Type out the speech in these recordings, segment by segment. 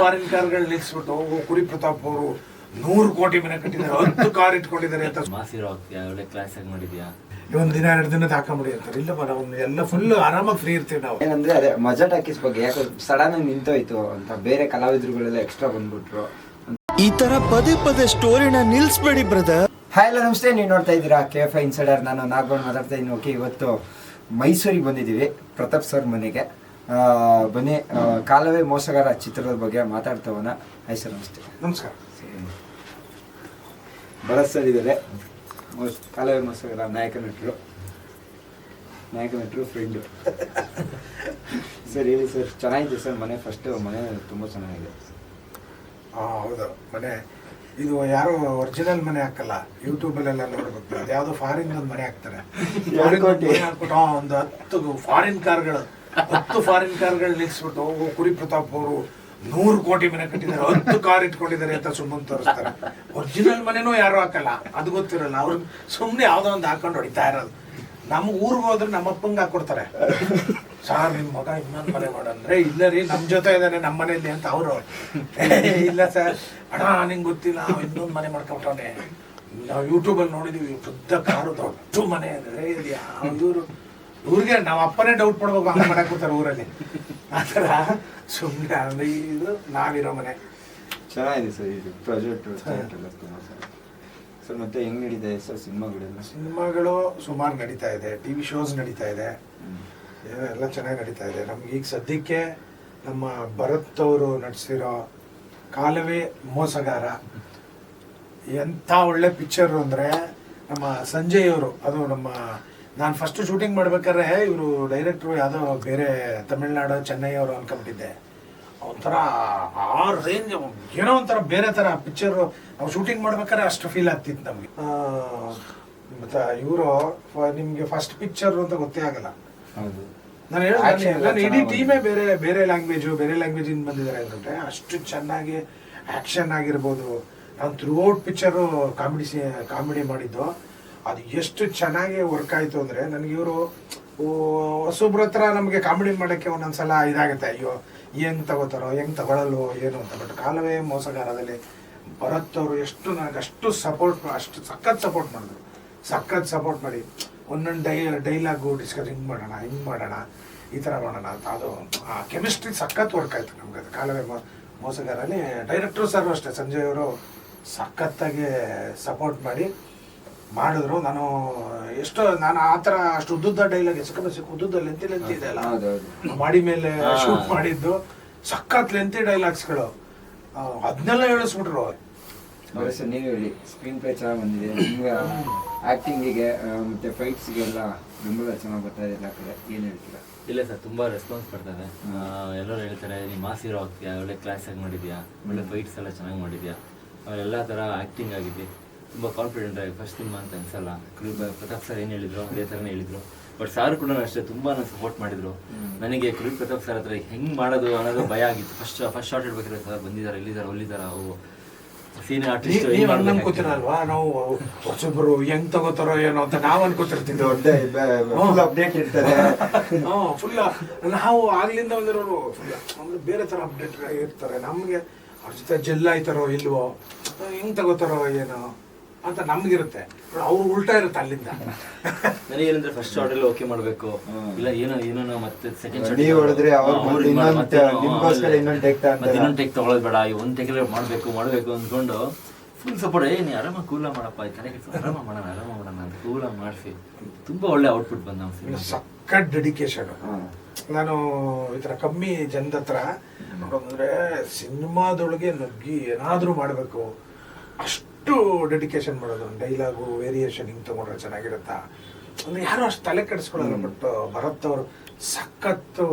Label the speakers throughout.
Speaker 1: Foreign ಕಾರ್ಗಳು ನಿಲ್ಲಿಸ್ಬಿಟ್ಟು ಕುರಿ ಪ್ರತಾಪ್ ಅವರು ನೂರು ಕೋಟಿ ಮನೆ ಕಟ್ಟಿದ್ದಾರೆ. ಹತ್ತು ಕಾರ್ ಇಟ್ಕೊಂಡಿದ್ದಾರೆ ಅಂತ.
Speaker 2: ಮಾಸಿರೋ ಆಗ್ತೀಯಾ ಒಳ್ಳೆ ಕ್ಲಾಸ್ ಆಗಿ ಮಾಡಿದ್ಯಾ?
Speaker 1: ಒಂದ್ ದಿನ ಎರಡು ದಿನದ ಹಾಕೊಂಬಿಡಿ ಅಂತಾರೆ. ಇಲ್ಲ ಬರ ಒಂದು ಎಲ್ಲ ಫುಲ್ ಆರಾಮಾಗಿ ಫ್ರೀ ಇರ್ತೀವಿ ನಾವು.
Speaker 3: ಏನಂದ್ರೆ ಅದೇ ಮಜಾ ಟಾಕೀಸ್ ಬಗ್ಗೆ ಯಾಕೆ ಸಡನ್ ಆಗಿ ನಿಂತೋಯ್ತು ಅಂತ ಬೇರೆ ಕಲಾವಿದರುಗಳೆಲ್ಲ ಎಕ್ಸ್ಟ್ರಾ ಬಂದ್ಬಿಟ್ರು.
Speaker 4: ಈ ತರ ಪದೇ ಪದೇ ಸ್ಟೋರಿನ ನಿಲ್ಸ್ಬೇಡಿ ಬ್ರದರ್
Speaker 3: ಹಾಯ್ ಎಲ್ಲ ನಮಸ್ತೆ. ನೀವು ನೋಡ್ತಾ ಇದ್ದೀರಾ? ಕೆ ಎಫ್ ಐ ಇನ್ಸೈಡರ್ ನಾನು ನಾಗೌಡ್ ಮಾತಾಡ್ತಾ ಇದ್ದೀನಿ. ಓಕೆ ಇವತ್ತು ಮೈಸೂರಿಗೆ ಬಂದಿದ್ದೀವಿ. ಪ್ರತಾಪ್ ಸರ್ ಮನೆಗೆ. ಬನ್ನಿ ಕಾಲವೇ ಮೋಸಗಾರ ಚಿತ್ರದ ಬಗ್ಗೆ ಮಾತಾಡ್ತವನ. ಹಾಯ್ ಸರ್ ನಮಸ್ತೆ.
Speaker 1: ನಮಸ್ಕಾರ.
Speaker 3: ಭರತ್ ಸರ್ ಇದ್ದಾರೆ. ಮೋಸ್ ಕಾಲವೇ ಮೋಸಗಾರ ನಾಯಕ ನಟರು. ನಾಯಕ ನಟರು ಫ್ರೆಂಡು ಸರ್ ಹೇಳಿ ಸರ್ ಚೆನ್ನಾಗಿದೆ ಸರ್ ಮನೆ ಫಸ್ಟ್ ಮನೆ ತುಂಬ ಚೆನ್ನಾಗಿದೆ.
Speaker 1: ಹಾಂ ಹೌದು ಮನೆ. ಇದು ಯಾರು ಒರಿಜಿನಲ್ ಮನೆ ಹಾಕಲ್ಲ ಯೂಟ್ಯೂಬಲ್ಲೆಲ್ಲ ನೋಡ್ಬೇಕು. ಯಾವುದೋ ಯಾವ್ದೋ ಫಾರಿನ್ ಒಂದು ಮನೆ ಹಾಕ್ತಾರೆ ಒಂದು ಹತ್ತು ಫಾರಿನ್ ಕಾರ್ಗಳು ಹತ್ತು ಫಾರಿನ್ ಕಾರ್ಗಳು ನಿಲ್ಸ್ಬಿಟ್ಟು ಓ, ಕುರಿ ಪ್ರತಾಪ್ ಅವರು ನೂರು ಕೋಟಿ ಮನೆ ಕಟ್ಟಿದ್ದಾರೆ. ಹತ್ತು ಕಾರ್ ಇಟ್ಕೊಂಡಿದ್ದಾರೆ ಅಂತ ಸುಮ್ಮನೆ ತೋರಿಸ್ತಾರೆ. ಒರಿಜಿನಲ್ ಮನೆನೂ ಯಾರು ಹಾಕಲ್ಲ. ಅದು ಗೊತ್ತಿರಲ್ಲ. ಅವ್ರು ಸುಮ್ಮನೆ ಯಾವ್ದೋ ಒಂದು ಹಾಕೊಂಡು ಹೊಡಿತಾ ಇರೋದು. ನಮ್ಮ ಊರಿಗೆ ಹೋದ್ರೆ ನಮ್ಮ ಅಪ್ಪಂಗೆ ಹಾಕೊಡ್ತಾರೆ. ಸಾರ್ ನಿಮ್ ಮಗ ಇನ್ನೊಂದ್ ಮನೆ ಮಾಡಂದ್ರೆ ಇಲ್ಲ ರೀ ನಮ್ ಜೊತೆ ಇದಾನೆ ನಮ್ಮ ಮನೆಯಲ್ಲಿ ಅಂತ ಅವರು. ಇಲ್ಲ ಸರ್. ಅಣ್ಣ ನಿಂಗೆ ಗೊತ್ತಿಲ್ಲ. ಇನ್ನೊಂದು ಮನೆ ಮಾಡ್ಕೊಬಿಟ್ಟವನೆ. ನಾವು ಯೂಟ್ಯೂಬ್ ಅಲ್ಲಿ ನೋಡಿದೀವಿ ಶುದ್ಧ ಕಾರು ದೊಡ್ಡ ಮನೆ ಅಂದ್ರೆ ಇವರು ಇವ್ರಿಗೆ ನಾವು ಅಪ್ಪನೇ ಡೌಟ್ ಪಡ್ಬೇಕು ಅಂತ ಮನೆ ಕೂತಾರೆ ಊರಲ್ಲಿ. ಆತರ ಸುಮ್ಮನೆ ಅಂದ್ರೆ ಇದು ನಾವಿರೋ ಮನೆ.
Speaker 3: ಚೆನ್ನಾಗಿದೆ ಸರ್ ಇದು ಪ್ರಾಜೆಕ್ಟ್ ಸರ್. ಮತ್ತೆ ಹೆಂಗ್ ನಡೀತಾ ಸರ್ ಸಿನಿಮಾಗಳೆಲ್ಲ?
Speaker 1: ಸಿನಿಮಾಗಳು ಸುಮಾರು ನಡೀತಾ ಇದೆ ಟಿವಿ ಶೋಸ್ ನಡೀತಾ ಇದೆ. ಎಲ್ಲ ಚೆನ್ನಾಗಿ ನಡೀತಾ ಇದೆ. ನಮ್ಗೆ ಈಗ ಸದ್ಯಕ್ಕೆ ನಮ್ಮ ಭರತ್ ಅವರು ನಟಿಸಿರೋ ಕಾಲವೇ ಮೋಸಗಾರ. ಎಂಥ ಒಳ್ಳೆ ಪಿಕ್ಚರು ಅಂದರೆ ನಮ್ಮ ಸಂಜಯ್ ಅವರು ಅದು ನಮ್ಮ ನಾನು ಫಸ್ಟ್ ಶೂಟಿಂಗ್ ಮಾಡ್ಬೇಕಾದ್ರೆ ಇವರು ಡೈರೆಕ್ಟ್ರು ಯಾವುದೋ ಬೇರೆ ತಮಿಳ್ನಾಡು ಚೆನ್ನೈ ಅವರು ಅನ್ಕೊಂಬಿಟ್ಟಿದ್ದೆ. ಒಂಥರ ಆ ರೇಂಜ್ ಏನೋ ಒಂಥರ ಬೇರೆ ಥರ ಪಿಕ್ಚರ್ ನಾವು ಶೂಟಿಂಗ್ ಮಾಡ್ಬೇಕಾದ್ರೆ ಅಷ್ಟು ಫೀಲ್ ಆಗ್ತಿತ್ತು ನಮಗೆ. ಮತ್ತೆ ಇವರು ನಿಮಗೆ ಫಸ್ಟ್ ಪಿಕ್ಚರ್ ಅಂತ ಗೊತ್ತೇ ಆಗಲ್ಲ.
Speaker 3: ಹೌದು.
Speaker 1: ನಾನು ಹೇಳಿದ್ರೆ ನಾನು ಇಡೀ ಟೀಮೇ ಬೇರೆ ಬೇರೆ ಲ್ಯಾಂಗ್ವೇಜು ಬೇರೆ ಲ್ಯಾಂಗ್ವೇಜ್ ಇಂದ ಬಂದಿದ್ದಾರೆ ಅಂದ್ರೆ ಅಷ್ಟು ಚೆನ್ನಾಗಿ ಆಕ್ಷನ್ ಆಗಿರ್ಬೋದು. ನಾನು throughout picture comedy comedy ಮಾಡಿದ್ದು. ಅದು ಎಷ್ಟು ಚೆನ್ನಾಗಿ ವರ್ಕ್ ಆಯ್ತು ಅಂದ್ರೆ ನನಗೆ ಇವರು ಹೊಸೊಬ್ರ ಹತ್ರ ನಮಗೆ ಕಾಮಿಡಿ ಮಾಡೋಕ್ಕೆ ಒಂದೊಂದ್ಸಲ ಇದಾಗುತ್ತೆ. ಅಯ್ಯೋ ಹೆಂಗ್ ತಗೋತಾರೋ, ಹೆಂಗ್ ತಗೊಳಲ್ವೋ, ಏನು ಅಂತ. ಬಟ್ ಕಾಲವೇ ಮೋಸಗಾರದಲ್ಲಿ ಭರತ್ ಅವರು ಎಷ್ಟು ನನಗೆ ಅಷ್ಟು ಸಪೋರ್ಟ್ ಅಷ್ಟು ಸಖತ್ ಸಪೋರ್ಟ್ ಮಾಡಿದ್ರು. ಸಖತ್ ಸಪೋರ್ಟ್ ಮಾಡಿ. ಒಂದೊಂದು ಡೈ ಡೈಲಾಗು ಡಿಸ್ಕಸ್ ಹಿಂಗ್ ಮಾಡೋಣ, ಹಿಂಗೆ ಮಾಡೋಣ, ಈ ಥರ ಮಾಡೋಣ ಅಂತ. ಅದು ಆ ಕೆಮಿಸ್ಟ್ರಿ ಸಖತ್ ವರ್ಕ್ ಆಯ್ತು ನಮ್ಗೆ ಅದು. ಕಾಲವೇ ಮೋಸಗಾರಲ್ಲಿ ಡೈರೆಕ್ಟ್ರು ಸರ್ ಅಷ್ಟೇ, ಸಂಜಯ್ ಅವರು ಸಖತ್ತಾಗಿ ಸಪೋರ್ಟ್ ಮಾಡಿ. ಮಾಡಿದ್ರು ನಾನು ಎಷ್ಟು ನಾನು ಆ ಥರ ಅಷ್ಟು ಉದ್ದುದ್ದ ಡೈಲಾಗ್ ಎಸ್ಕಬ ಉದ್ದುದ್ದ ಲೆಂತಿ ಲೆಂತಿ ಇದೆ ಅಲ್ಲ? ಮಾಡಿ ಮೇಲೆ. ಶೂಟ್ ಮಾಡಿದ್ದು ಸಖತ್ ಲೆಂತಿ ಡೈಲಾಗ್ಸ್ಗಳು ಅದನ್ನೆಲ್ಲ ಹೇಳಿಸ್ಬಿಟ್ರು
Speaker 3: ಸರ್ ನೀವು ಹೇಳಿ ಸ್ಕ್ರೀನ್ ಪ್ಲೇ ಚೆನ್ನಾಗಿ ಬಂದಿದೆ ನಿಮ್ಗೆ ಆ್ಯಕ್ಟಿಂಗಿಗೆ ಮತ್ತೆ ಫೈಟ್ಸ್ಗೆಲ್ಲ ಬೆಂಬಲ ಚೆನ್ನಾಗಿ ಬರ್ತಾ ಇದೆ ಎಲ್ಲ ಕಡೆ. ಏನು ಹೇಳ್ತೀರಾ?
Speaker 2: ಇಲ್ಲ ಸರ್ ತುಂಬ ರೆಸ್ಪಾನ್ಸ್ ಬರ್ತಾರೆ ಎಲ್ಲರೂ ಹೇಳ್ತಾರೆ ನೀ ಮಾಸಿರೋ ಆಗ್ತೀಯಾ? ಒಳ್ಳೆ ಕ್ಲಾಸ್ ಆಗಿ ಮಾಡಿದ್ಯಾ? ಒಳ್ಳೆ ಫೈಟ್ಸ್ ಎಲ್ಲ ಚೆನ್ನಾಗಿ ಮಾಡಿದ್ಯಾ? ಅವರೆಲ್ಲ ಥರ ಆ್ಯಕ್ಟಿಂಗ್ ಆಗಿದೆ ತುಂಬ ಕಾನ್ಫಿಡೆಂಟ್ ಆಗಿ ಫಸ್ಟ್ ನಿಮ್ಮ ಅಂತ ಅನ್ಸಲ್ಲ. ಕೃಪ ಪ್ರತಾಪ್ ಸರ್ ಏನು ಹೇಳಿದ್ರು ಅದೇ ಥರನೇ ಹೇಳಿದ್ರು. ಬಟ್ ಸಾರ್ ಕೂಡ ಅಷ್ಟೇ ತುಂಬಾ ಸಪೋರ್ಟ್ ಮಾಡಿದ್ರು. ನನಗೆ ಕುರಿ ಪ್ರತಾಪ್ ಸರ್ ಹತ್ರ ಹೆಂಗ್ ಮಾಡೋದು ಅನ್ನೋದು ಭಯ ಆಗಿತ್ತು. ಫಸ್ಟ್ ಫಸ್ಟ್ ಶಾರ್ಟ್ ಇಡ್ಬೇಕಾದ್ರೆ ಸರ್ ಬಂದಿದ್ದಾರೆ ಎಲ್ಲಿದ್ದಾರೆ ಒಲ್ಲಿದ್ದಾರೆ ಅವು ಸೀನಿಯರ್ ಆರ್ಟಿಸ್ಟ್
Speaker 1: ನೀವ್ ಹಂಗ್ ಅನ್ಕೋತೀರಲ್ವಾ? ನಾವು ಹೊಸಬ್ರು ಹೆಂಗ್ ತಗೋತಾರೋ ಏನೋ ಅಂತ ನಾವ್ ಅನ್ಕೋತಿರ್ತೀವಿ.
Speaker 3: ದೊಡ್ಡ ಫುಲ್ ಅಪ್ಡೇಟ್ ಇರ್ತದೆ.
Speaker 1: ಫುಲ್ ನಾವು ಆಗ್ಲಿಂದ ಬಂದಿರೋರು ಫುಲ್ ಅಂದ್ರೆ ಬೇರೆ ತರ ಅಪ್ಡೇಟ್ ಇರ್ತಾರೆ. ನಮ್ಗೆ ಅವ್ರ ಜೊತೆ ಜೆಲ್ ಆಯ್ತಾರೋ ಇಲ್ವೋ ಹೆಂಗ್ ತಗೋತಾರೋ ಏನೋ. ಅಂತ ನಮ್ಗಿರುತ್ತೆ. ಅವ್ರು ಉಲ್ಟಾ ಇರುತ್ತೆ ಅಲ್ಲಿಂದ.
Speaker 2: ನನಗೇನಂದ್ರೆ ಫಸ್ಟ್ ಆರ್ಡರ್ ಓಕೆ ಮಾಡಬೇಕು. ಇಲ್ಲ ಏನೋ ಏನೋ ಮತ್ತೆ ಸೆಕೆಂಡ್ ಶಾಟ್
Speaker 3: ನೀವು ಹೊಡೆದ್ರೆ ಅವ್ರು ಮತ್ತೆ ಇನ್ನೊಂದ್ ಇನ್ನೊಂದ್.
Speaker 2: ಇನ್ನೊಂದು ಟೆಕ್ ತಗೊಳ್ಳೋದು ಬೇಡ. ಈ ಒಂದು ಟೆಕ್ಲೇ ಮಾಡಬೇಕು ಮಾಡಬೇಕು ಅಂದ್ಕೊಂಡು ಫುಲ್ ಸಪೋರ್ಟ್ ಏ ನೀ ಆರಾಮ ಕೂಲ ಮಾಡಪ್ಪ ಈ ತಲೆ ಆರಾಮ ಮಾಡೋಣ ಆರಾಮ ಮಾಡೋಣ ಅಂತ ಕೂಲ ಮಾಡಿಸಿ. ತುಂಬಾ ಒಳ್ಳೆ ಔಟ್ಪುಟ್ ಬಂದ
Speaker 1: ಸಕ್ಕತ್ ಡೆಡಿಕೇಶನ್ ನಾನು ಈ ತರ ಕಮ್ಮಿ ಜನದ ಹತ್ರ ಅಂದ್ರೆ ಸಿನಿಮಾದೊಳಗೆ ನುಗ್ಗಿ ಏನಾದ್ರೂ ಮಾಡಬೇಕು. ಅಷ್ಟು ಡೆಡಿಕೇಶನ್ ಮಾಡೋದು ಡೈಲಾಗು ವೇರಿಯೇಷನ್ ಹಿಂಗೆ ತಗೊಂಡ್ರೆ ಚೆನ್ನಾಗಿರುತ್ತಾ? ಅಂದ್ರೆ ಯಾರು ಅಷ್ಟು ತಲೆ ಕೆಡ್ಸ್ಕೊಳಲ್ಲ ಬಟ್ ಭರತ್ ಅವರು ಸಖತ್ತು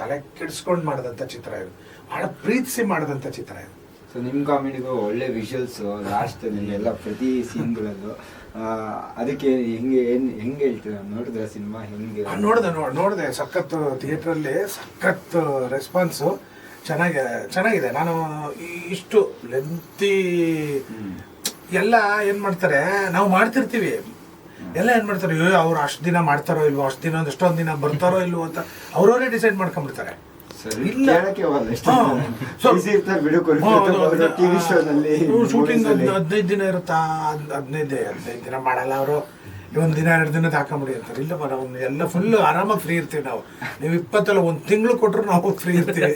Speaker 1: ತಲೆ ಕೆಡಿಸ್ಕೊಂಡು ಮಾಡಿದಂಥ ಚಿತ್ರ ಇದು. ಬಹಳ ಪ್ರೀತಿಸಿ ಮಾಡಿದಂಥ ಚಿತ್ರ ಇದು.
Speaker 3: ಸೊ ನಿಮ್ಮ ಕಾಮಿಡಿಗೂ ಒಳ್ಳೆ ವಿಷುವಲ್ಸ್ ಲಾಸ್ಟ್ ಎಲ್ಲ ಪ್ರತಿ ಸೀನ್ಗಳಲ್ಲೂ ಅದಕ್ಕೆ ಹೆಂಗೆ ಏನು ಹೆಂಗೆ ಹೇಳ್ತೀರ? ನೋಡಿದ್ರ ಸಿನಿಮಾ? ಹೆಂಗೆ?
Speaker 1: ನೋಡಿದೆ ನೋಡ್ದೆ ನೋಡ್ ನೋಡಿದೆ. ಸಖತ್ ಥಿಯೇಟ್ರಲ್ಲಿ ಸಖತ್ ರೆಸ್ಪಾನ್ಸು ಚೆನ್ನಾಗಿದೆ ಚೆನ್ನಾಗಿದೆ. ನಾನು ಇಷ್ಟು ಲೆಂತಿ ಎಲ್ಲ ಏನ್ ಮಾಡ್ತಾರೆ ನಾವು ಮಾಡ್ತಿರ್ತೀವಿ. ಎಲ್ಲ ಏನ್ ಮಾಡ್ತಾರೆ ಅಯ್ಯೋ ಅವ್ರು ಅಷ್ಟು ದಿನ ಮಾಡ್ತಾರೋ ಇಲ್ವೋ ಅಷ್ಟು ದಿನ ಎಷ್ಟೊಂದು ದಿನ ಬರ್ತಾರೋ ಇಲ್ವೋ ಅಂತ ಅವ್ರವರೇ ಡಿಸೈಡ್ ಮಾಡ್ಕೊಂಡ್ಬಿಡ್ತಾರೆ.
Speaker 3: ಸರಿ
Speaker 1: ಇಲ್ಲ. ಶೂಟಿಂಗ್ ಹದಿನೈದು ದಿನ ಇರುತ್ತಾ? ಹದ್- ಹದಿನೈದು ಹದಿನೈದು ದಿನ ಮಾಡಲ್ಲ ಅವರು. ಒಂದು ದಿನ ಎರಡು ದಿನ ಹಾಕೊಂಬಿಡಿ ಅಂತಾರೆ. ಇಲ್ಲ ಮಾರ ಒಂದು ಎಲ್ಲ ಫುಲ್ ಆರಾಮಾಗಿ ಫ್ರೀ ಇರ್ತೀವಿ ನಾವು. ನೀವು ಇಪ್ಪತ್ತಲ್ಲ ಒಂದು ತಿಂಗಳು ಕೊಟ್ಟರು ನಾವು ಫ್ರೀ ಇರ್ತೀವಿ.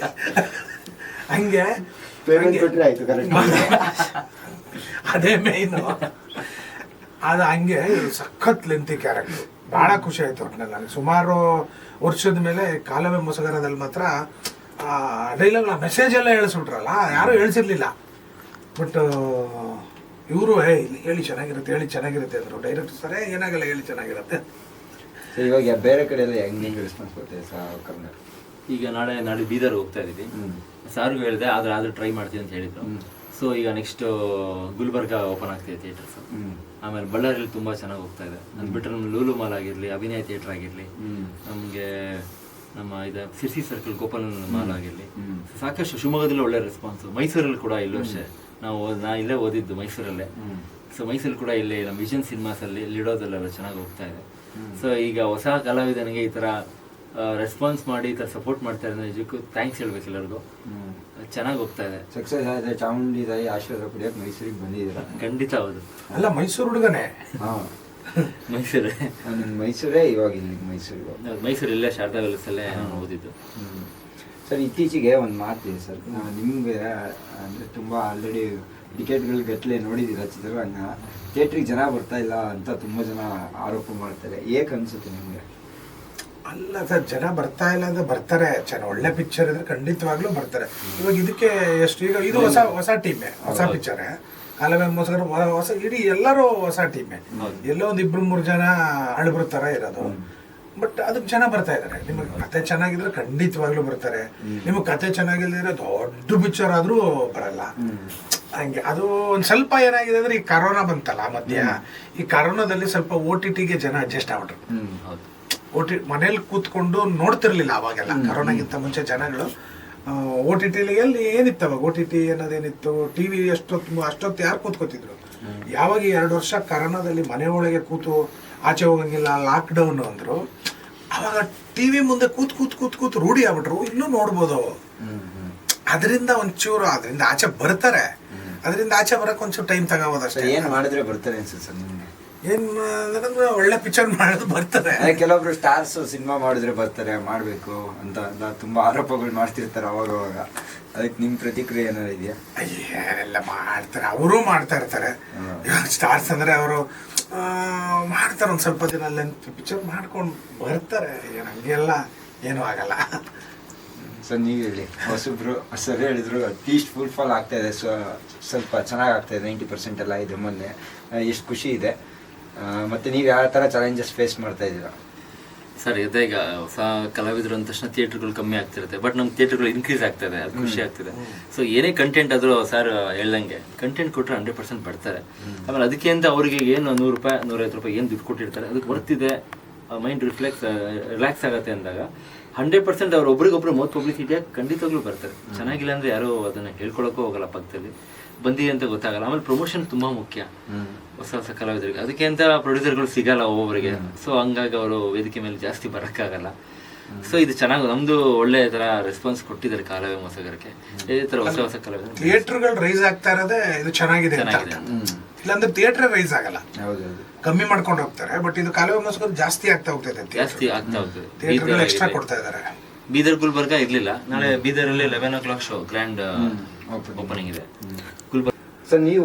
Speaker 1: ಹಂಗೆ
Speaker 3: ಪೇಮೆಂಟ್
Speaker 1: ಹಂಗೆ-
Speaker 3: ಕೊಟ್ರೆ ಆಯ್ತು ಕರೆಕ್ಟ್
Speaker 1: ಅದೇ ಮೇಯ್ನು ಅದು ಹಂಗೆ ಸಖತ್ ಲೆಂತಿ ಕ್ಯಾರೆಕ್ಟರ್ ಭಾಳ ಖುಷಿ ಆಯ್ತು ಒಟ್ಟಿನಲ್ಲಿ ನನಗೆ ಸುಮಾರು ವರ್ಷದ ಮೇಲೆ ಕಾಲವೇ ಮೊಸಗರದಲ್ಲಿ ಮಾತ್ರ ಡೈಲಾಗ್ ಮೆಸೇಜ್ ಎಲ್ಲ ಹೇಳಿಸ್ಬಿಟ್ರಲ್ಲ ಯಾರೂ ಹೇಳ್ಸಿರ್ಲಿಲ್ಲ. ಬಟ್ ಇವರು ಹೇ ಇಲ್ಲಿ ಹೇಳಿ ಚೆನ್ನಾಗಿರುತ್ತೆ ಹೇಳಿ ಚೆನ್ನಾಗಿರುತ್ತೆ ಅಂದರು. ಡೈರೆಕ್ಟರ್ ಸರೇ ಏನಾಗಲ್ಲ ಹೇಳಿ ಚೆನ್ನಾಗಿರುತ್ತೆ.
Speaker 3: ಇವಾಗ ಬೇರೆ ಕಡೆ ಎಲ್ಲ ಹೆಂಗೆ ಹೆಂಗ್ ರೆಸ್ಪಾನ್ಸ್ ಕೊಡ್ತೀವಿ ಸರ್ ಕನ್ನಡ
Speaker 2: ಈಗ ನಾಳೆ ನಾಳೆ ಬೀದರ್ ಹೋಗ್ತಾ ಇದೀವಿ
Speaker 3: ಹ್ಮ್.
Speaker 2: ಸಾರ್ಗೂ ಹೇಳಿದೆ ಆದ್ರೆ ಆದ್ರೆ ಟ್ರೈ ಮಾಡ್ತೀನಿ ಅಂತ ಹೇಳಿದ್ರು. ಸೊ ಈಗ ನೆಕ್ಸ್ಟ್ ಗುಲ್ಬರ್ಗ ಓಪನ್ ಆಗ್ತಿದೆ ಥಿಯೇಟರ್ಸ್ ಆಮೇಲೆ ಬಳ್ಳಾರಿಯಲ್ಲಿ ತುಂಬಾ ಚೆನ್ನಾಗಿ ಹೋಗ್ತಾ ಇದೆ. ಅದು ಬಿಟ್ಟರೆ ನಮ್ಮ ಲೂಲು ಮಾಲ್ ಆಗಿರ್ಲಿ ಅಭಿನಯ ಥಿಯೇಟರ್ ಆಗಿರ್ಲಿ. ನಮಗೆ ನಮ್ಮ ಇದು ಸಿರ್ಸಿ ಸರ್ಕಲ್ ಗೋಪಾಲ ಮಾಲ್ ಆಗಿರ್ಲಿ. ಸಾಕಷ್ಟು ಶಿವಮೊಗ್ಗದಲ್ಲಿ ಒಳ್ಳೆ ರೆಸ್ಪಾನ್ಸ್ ಮೈಸೂರಲ್ಲಿ ಕೂಡ ಇಲ್ಲೂ ಅಷ್ಟೇ. ನಾವು ನಾ ಇಲ್ಲೇ ಓದಿದ್ದು ಮೈಸೂರಲ್ಲೇ. ಸೊ ಮೈಸೂರು ಕೂಡ ಇಲ್ಲಿ ನಮ್ಮ ವಿಷನ್ ಸಿನಿಮಾಸ್ ಅಲ್ಲಿ ಲಿಡೋದಲ್ಲೆಲ್ಲ ಚೆನ್ನಾಗಿ ಹೋಗ್ತಾ ಇದೆ. ಸೊ ಈಗ ಹೊಸ ಕಲಾವಿದನಿಗೆ ಈ ತರ ರೆಸ್ಪಾನ್ಸ್ ಮಾಡಿ ಈ ಥರ ಸಪೋರ್ಟ್ ಮಾಡ್ತಾ ಇದ್ದಾರೆ ನಿಜಕ್ಕೂ ಥ್ಯಾಂಕ್ಸ್ ಹೇಳ್ಬೇಕು ಎಲ್ಲರಿಗೂ. ಚೆನ್ನಾಗಿ ಹೋಗ್ತಾ ಇದೆ.
Speaker 3: ಸಕ್ಸಸ್ ಆದರೆ ಚಾಮುಂಡಿ ತಾಯಿ ಆಶೀರ್ವಾದ ಪಡೆಯಕ್ಕೆ ಮೈಸೂರಿಗೆ ಬಂದಿದ್ದೀರಾ?
Speaker 2: ಖಂಡಿತ ಹೌದು.
Speaker 1: ಅಲ್ಲ ಮೈಸೂರು ಹುಡುಗನೇ.
Speaker 3: ಹಾಂ.
Speaker 2: ಮೈಸೂರೇ.
Speaker 3: ಮೈಸೂರೇ ಇವಾಗ ಇಲ್ಲಿ ಮೈಸೂರಿಗೆ
Speaker 2: ಮೈಸೂರು ಇಲ್ಲೇ ಶಾರದಾ ವಿಲ್ಸಲ್ಲೇ ನಾನು ಓದಿದ್ದು.
Speaker 3: ಸರ್ ಇತ್ತೀಚೆಗೆ ಒಂದು ಮಾತಿದೆ ಸರ್. ನಿಮಗೆ ನಿಮ್ಗೆ ಅಂದರೆ ತುಂಬ ಆಲ್ರೆಡಿ ಟಿಕೆಟ್ಗಳು ಗಟ್ಟಲೆ ನೋಡಿದ್ದೀರಾ ಚಿತ್ರರಂಗ? ಥಿಯೇಟ್ರಿಗೆ ಜನ ಬರ್ತಾ ಇಲ್ಲ ಅಂತ ತುಂಬ ಜನ ಆರೋಪ ಮಾಡ್ತಾರೆ. ಏಕೆ ಅನಿಸುತ್ತೆ ನಿಮಗೆ?
Speaker 1: ಅಲ್ಲ ಸರ್ ಜನ ಬರ್ತಾ ಇಲ್ಲ ಅಂದ್ರೆ ಬರ್ತಾರೆ. ಚೆನ್ನ ಒಳ್ಳೆ ಪಿಕ್ಚರ್ ಇದ್ರೆ ಖಂಡಿತವಾಗ್ಲೂ ಬರ್ತಾರೆ. ಇವಾಗ ಇದಕ್ಕೆ ಎಷ್ಟು ಈಗ ಇದು ಹೊಸ ಹೊಸ ಟೀಮೇ ಹೊಸ. ಪಿಕ್ಚರ್ ಅಲ್ಲವೇ ಮೋಸಗರ ಹೊಸ ಇಡೀ ಎಲ್ಲರೂ ಹೊಸ ಟೀಮೇ ಎಲ್ಲೋ ಒಂದು ಇಬ್ರು ಮೂರು ಜನ ಅಳಬ್ರ ತರ ಇರೋದು. ಬಟ್ ಅದಕ್ಕೆ ಜನ ಬರ್ತಾ ಇದಾರೆ. ನಿಮಗೆ ಕತೆ ಚೆನ್ನಾಗಿದ್ರೆ ಖಂಡಿತವಾಗ್ಲೂ ಬರ್ತಾರೆ. ನಿಮಗೆ ಕತೆ ಚೆನ್ನಾಗಿಲ್ದಿದ್ರೆ ದೊಡ್ಡ ಪಿಕ್ಚರ್ ಆದ್ರೂ ಬರಲ್ಲ. ಹಂಗೆ ಅದು ಒಂದು ಸ್ವಲ್ಪ ಏನಾಗಿದೆ ಅಂದ್ರೆ ಈ ಕರೋನಾ ಬಂತಲ್ಲ ಮಧ್ಯ. ಈ ಕರೋನಾದಲ್ಲಿ ಸ್ವಲ್ಪ ಓ ಟಿ ಟಿಗೆ ಜನ ಅಡ್ಜಸ್ಟ್ ಆಗ್ಬಿಟ್ರು. ಓ ಟಿ ಮನೇಲಿ ಕೂತ್ಕೊಂಡು ನೋಡ್ತಿರ್ಲಿಲ್ಲ ಅವಾಗೆಲ್ಲ. ಕರೋನಾಗಿಂತ ಮುಂಚೆ ಜನಗಳು. ಓ ಟಿ ಟಿಲಿ ಎಲ್ಲಿ ಏನಿತ್ತು ಅವಾಗ ಓ ಟಿ ಟಿ ಅನ್ನೋದೇನಿತ್ತು? ಟಿ ವಿ ಎಷ್ಟೊತ್ತು ಅಷ್ಟೊತ್ತು ಯಾರು ಕೂತ್ಕೋತಿದ್ರು? ಯಾವಾಗ ಎರಡು ವರ್ಷ ಕರೋನಾದಲ್ಲಿ ಮನೆ ಒಳಗೆ ಕೂತು ಆಚೆ ಹೋಗಂಗಿಲ್ಲ ಲಾಕ್ ಡೌನ್ ಅಂದ್ರು ಅವಾಗ ಟಿವಿ ಮುಂದೆ ಕೂತ್ ಕೂತ್ ಕೂತ್ ಕೂತ್ ರೂಢಿ ಆಗ್ಬಿಟ್ರು. ಇನ್ನೂ ನೋಡ್ಬೋದು ಅದರಿಂದ ಒಂಚೂರು ಅದರಿಂದ ಆಚೆ ಬರ್ತಾರೆ. ಅದರಿಂದ ಆಚೆ ಬರಕ್ಕೆ ಒಂಚೂರು ಟೈಮ್
Speaker 3: ತಗೋಬೋದು
Speaker 1: ಅಷ್ಟೇ
Speaker 3: ಏನು ಮಾಡಿದ್ರೆ ಬರ್ತಾರೆ ಅನ್ಸುತ್ತೆ ಸರ್ ನಿಮಗೆ?
Speaker 1: ಏನ್ ಯಾಕಂದ್ರೆ ಒಳ್ಳೆ ಪಿಕ್ಚರ್ ಮಾಡೋದು ಬರ್ತಾರೆ
Speaker 3: ಕೆಲವೊಬ್ರು ಸ್ಟಾರ್ಸ್ ಸಿನಿಮಾ ಮಾಡಿದ್ರೆ ಬರ್ತಾರೆ ಮಾಡಬೇಕು ಅಂತ ಎಲ್ಲ ತುಂಬಾ ಆರೋಪಗಳು ಮಾಡ್ತಿರ್ತಾರೆ ಅವಾಗ ಅವಾಗ ಅದಕ್ಕೆ ನಿಮ್ಮ ಪ್ರತಿಕ್ರಿಯೆ ಏನಾರ ಇದೆಯಾ?
Speaker 1: ಎಲ್ಲ ಮಾಡ್ತಾರೆ. ಅವರು ಮಾಡ್ತಾ ಇರ್ತಾರೆ. ಇವಾಗ ಸ್ಟಾರ್ಸ್ ಅಂದ್ರೆ ಅವರು ಮಾಡ್ತಾರೆ ಒಂದ್ ಸ್ವಲ್ಪ ದಿನ ಲೆಂತ್ ಪಿಕ್ಚರ್ ಮಾಡ್ಕೊಂಡು ಬರ್ತಾರೆ. ಏನ್ ಹಂಗೆಲ್ಲ ಏನೂ ಆಗಲ್ಲ.
Speaker 3: ಸೊ ನೀವು ಹೇಳಿ. ಹೊಸಬ್ರು ಸರಿ ಹೇಳಿದ್ರು ಅಟ್ಲೀಸ್ಟ್ ಫುಲ್ ಫಾಲ್ ಆಗ್ತಾ ಇದೆ. ಸೊ ಸ್ವಲ್ಪ ಚೆನ್ನಾಗಿ ಆಗ್ತಾ ಇದೆ. ನೈಂಟಿ ಪರ್ಸೆಂಟ್ ಎಲ್ಲ ಇದೆ ಮೊನ್ನೆ. ಎಷ್ಟು ಖುಷಿ ಇದೆ. ಮತ್ತೆ ನೀವು ಯಾವ ಥರ ಚಾಲೆಂಜಸ್ ಫೇಸ್ ಮಾಡ್ತಾ ಇದ್ದೀರಾ?
Speaker 2: ಸರ್ ಇದೆ ಈಗ ಹೊಸ ಕಲಾವಿದರು ಅಂದ ತಕ್ಷಣ ಥಿಯೇಟರ್ಗಳು ಕಮ್ಮಿ ಆಗ್ತಿರುತ್ತೆ. ಬಟ್ ನಮ್ಮ ಥಿಯೇಟರ್ಗಳು ಇನ್ಕ್ರೀಸ್ ಆಗ್ತದೆ ಅದು ಖುಷಿ ಆಗ್ತಿದೆ. ಸೊ ಏನೇ ಕಂಟೆಂಟ್ ಆದರೂ ಸರ್ ಹೇಳ್ದಂಗೆ ಕಂಟೆಂಟ್ ಕೊಟ್ಟರೆ ಹಂಡ್ರೆಡ್ ಪರ್ಸೆಂಟ್ ಬರ್ತಾರೆ. ಆಮೇಲೆ ಅದಕ್ಕೆ ಅಂತ ಅವರಿಗೆ ಏನು ನೂರು ರೂಪಾಯಿ ನೂರೈವತ್ತು ರೂಪಾಯಿ ಏನು ದುಡ್ಡು ಕೊಟ್ಟಿರ್ತಾರೆ ಅದಕ್ಕೆ ಬರ್ತಿದೆ. ಮೈಂಡ್ ರಿಫ್ಲೆಕ್ಸ್ ರಿಲ್ಯಾಕ್ಸ್ ಆಗುತ್ತೆ ಅಂದಾಗ ಹಂಡ್ರೆಡ್ ಪರ್ಸೆಂಟ್ ಅವ್ರು ಒಬ್ರಿಗೊಬ್ರು ಮೌತ್ ಪಬ್ಲಿಸಿಟಿಯಾಗಿ ಖಂಡಿತವಾಗ್ಲೂ ಬರ್ತಾರೆ. ಚೆನ್ನಾಗಿಲ್ಲ ಅಂದ್ರೆ ಯಾರು ಅದನ್ನ ಹೇಳ್ಕೊಳಕ್ಕೂ ಹೋಗಲ್ಲ ಪಕ್ಕದಲ್ಲಿ. ಬಂದಿದೆ ಅಂತ ಗೊತ್ತಾಗಲ್ಲ. ಆಮೇಲೆ ಪ್ರಮೋಷನ್ ತುಂಬಾ ಮುಖ್ಯ. ಹೊಸ ಹೊಸ ಕಲಾವಿದರಿಗೆ. ಅದಕ್ಕೆ ಅಂತ ಪ್ರೊಡ್ಯೂಸರ್ಗಳು ಸಿಗಲ್ಲ ಒಬ್ಬೊಬ್ಬರಿಗೆ ಸೊ ಹಂಗಾಗಿ ಅವರು ವೇದಿಕೆ ಮೇಲೆ ಜಾಸ್ತಿ ಬರೋಕ್ಕಾಗಲ್ಲ. ಸೊ ಇದು ಚೆನ್ನಾಗಿ ನಮ್ದು ಒಳ್ಳೆ ತರ ರೆಸ್ಪಾನ್ಸ್ ಕೊಟ್ಟಿದ್ದಾರೆ ಕಾಲವೇ ಮೊಸಗರಕ್ಕೆ. ಇದೇ ತರ ಹೊಸ ಹೊಸ ಕಲಾವಿದರು
Speaker 1: ಥಿಯೇಟರ್ಗಳು ರೈಸ್ ಆಗ್ತಾ ಇರೋದೇ ಇದು ಚೆನ್ನಾಗಿದೆ ಅಂತ
Speaker 2: ಚೆನ್ನಾಗಿದೆ.
Speaker 1: ಇಲ್ಲಾಂದ್ರೆ ಥಿಯೇಟರ್ ರೈಸ್ ಆಗಲ್ಲ. ಕಮ್ಮಿ ಮಾಡ್ಕೊಂಡು ಹೋಗ್ತಾರೆ ಬಟ್ ಇದು ಕಾಲುವೆ ಮೋಸ್ಕರ ಜಾಸ್ತಿ ಆಗ್ತಾ ಹೋಗ್ತದೆ
Speaker 2: ಜಾಸ್ತಿ ಆಗ್ತಾ ಹೋಗ್ತದೆ.
Speaker 1: ಥಿಯೇಟರ್ಗಳು ಎಕ್ಸ್ಟ್ರಾ
Speaker 2: ಬೀದರ್
Speaker 1: ಕೊಡ್ತಾ ಇದ್ದಾರೆ.
Speaker 2: ಬೀದರ್ ಗುಲ್ಬರ್ಗ ಇರ್ಲಿಲ್ಲ. ನಾಳೆ ಬೀದರಲ್ಲಿ eleven o'clock show grand opening ಇದೆ.
Speaker 3: ಸರ್ ನೀವು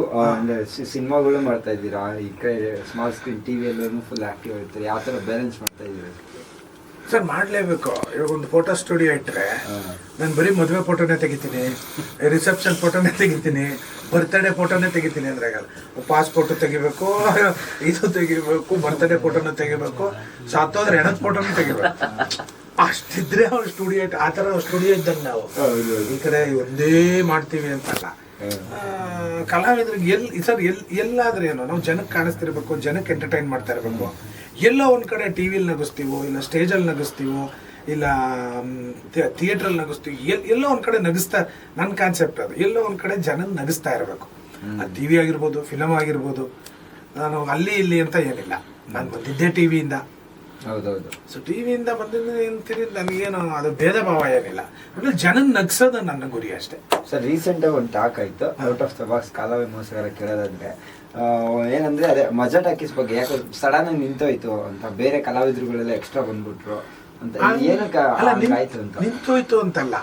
Speaker 3: ಸಿನಿಮಾಗಳು ಮಾಡ್ತಾ ಇದ್ದೀರಾ? ಈ ಕಡೆ ಸ್ಮಾಲ್ ಸ್ಕ್ರೀನ್ ಟಿವಿ ವಿಯಲ್ಲೂ ಫುಲ್ ಆಕ್ಟಿವ್ ಇರ್ತಾರೆ. ಯಾವ ಥರ ಬ್ಯಾಲೆನ್ಸ್ ಮಾಡ್ತಾ ಇದ್ದೀರಾ?
Speaker 1: ಸರ್ ಮಾಡಲೇಬೇಕು. ಇವಾಗ ಒಂದು ಫೋಟೋ ಸ್ಟುಡಿಯೋ ಇಟ್ರೆ ನಾನು ಬರೀ ಮದುವೆ ಫೋಟೋನೇ ತೆಗಿತೀನಿ ರಿಸೆಪ್ಷನ್ ಫೋಟೋನೇ ತೆಗಿತೀನಿ ಬರ್ತ್ಡೇ ಫೋಟೋನೇ ತೆಗಿತೀನಿ ಅಂದ್ರೆ ಆಗಲ್ಲ. ಪಾಸ್ಪೋರ್ಟ್ ತೆಗಿಬೇಕು ಇದು ತೆಗಿಬೇಕು ಬರ್ತ್ಡೇ ಫೋಟೋನ ತೆಗಿಬೇಕು ಸತ್ತೋದ್ರೆ ಹೆಣದ ಫೋಟೋನು ತೆಗಿಬೇಕು. ಅಷ್ಟಿದ್ರೆ ಅವ್ರು ಸ್ಟುಡಿಯೋ ಆ ಥರ ಸ್ಟುಡಿಯೋ ಇದ್ದಂಗೆ ನಾವು. ಈ ಕಡೆ ಒಂದೇ ಮಾಡ್ತೀವಿ ಅಂತಲ್ಲ. ಕಲಾವಿದ್ರಿಗೆ ಎಲ್ ಸರ್ ಎಲ್ ಎಲ್ಲಾದ್ರೂ ಏನೋ ನಾವು ಜನಕ್ಕೆ ಕಾಣಿಸ್ತಿರ್ಬೇಕು ಜನಕ್ಕೆ ಎಂಟರ್ಟೈನ್ ಮಾಡ್ತಾ ಇರಬೇಕು. ಎಲ್ಲೋ ಒಂದು ಕಡೆ ಟಿ ವಿಲಿ ನಗಿಸ್ತೀವೋ ಇಲ್ಲ ಸ್ಟೇಜಲ್ಲಿ ನಗಿಸ್ತೀವೋ ಇಲ್ಲ ಥಿಯೇಟ್ರಲ್ಲಿ ನಗಿಸ್ತೀವಿ ಎಲ್ ಎಲ್ಲೋ ಒಂದು ಕಡೆ ನಗಿಸ್ತಾ ನನ್ನ ಕಾನ್ಸೆಪ್ಟ್ ಅದು. ಎಲ್ಲೋ ಒಂದು ಕಡೆ ಜನ ನಗಿಸ್ತಾ ಇರಬೇಕು. ಅದು ಟಿ ವಿ ಆಗಿರ್ಬೋದು ಫಿಲಮ್ ಆಗಿರ್ಬೋದು ನಾನು ಅಲ್ಲಿ ಇಲ್ಲಿ ಅಂತ ಏನಿಲ್ಲ. ನಾನು ಬಂದಿದ್ದೆ ಟಿ ವಿಯಿಂದ
Speaker 3: ಹೌದೌದು.
Speaker 1: ಸೊ ಟಿವಿಯಿಂದ ಬಂದಿದ್ದು ನಿಂತಿರಿ ನನಗೇನು ಅದು ಭೇದ ಭಾವ ಏನಿಲ್ಲ. ಆಮೇಲೆ ಜನ ನಗ್ಸೋದು ನನ್ನ ಗುರಿ ಅಷ್ಟೇ.
Speaker 3: ಸರ್ ರೀಸೆಂಟ್ ಆಗಿ ಒಂದು ಟಾಕ್ ಆಯ್ತು. ಔಟ್ ಆಫ್ ದ ಬಾಕ್ಸ್ ಕಾಲವೇ ಮೋಸಗಾರ ಕೇಳೋದಂದ್ರೆ. ಏನಂದ್ರೆ ಅದೇ ಮಜಾ ಟಾಕೀಸ್ ಬಗ್ಗೆ ಯಾಕೆ ಸಡನ್ ಆಗಿ ನಿಂತೋಯ್ತು ಅಂತ. ಬೇರೆ ಕಲಾವಿದರುಗಳೆಲ್ಲ ಎಕ್ಸ್ಟ್ರಾ ಬಂದ್ಬಿಟ್ರು ಅಂತ. ಏನಕ್ಕೆ ಆಯ್ತು ಅಂತ?
Speaker 1: ನಿಂತೋಯ್ತು ಅಂತಲ್ಲ.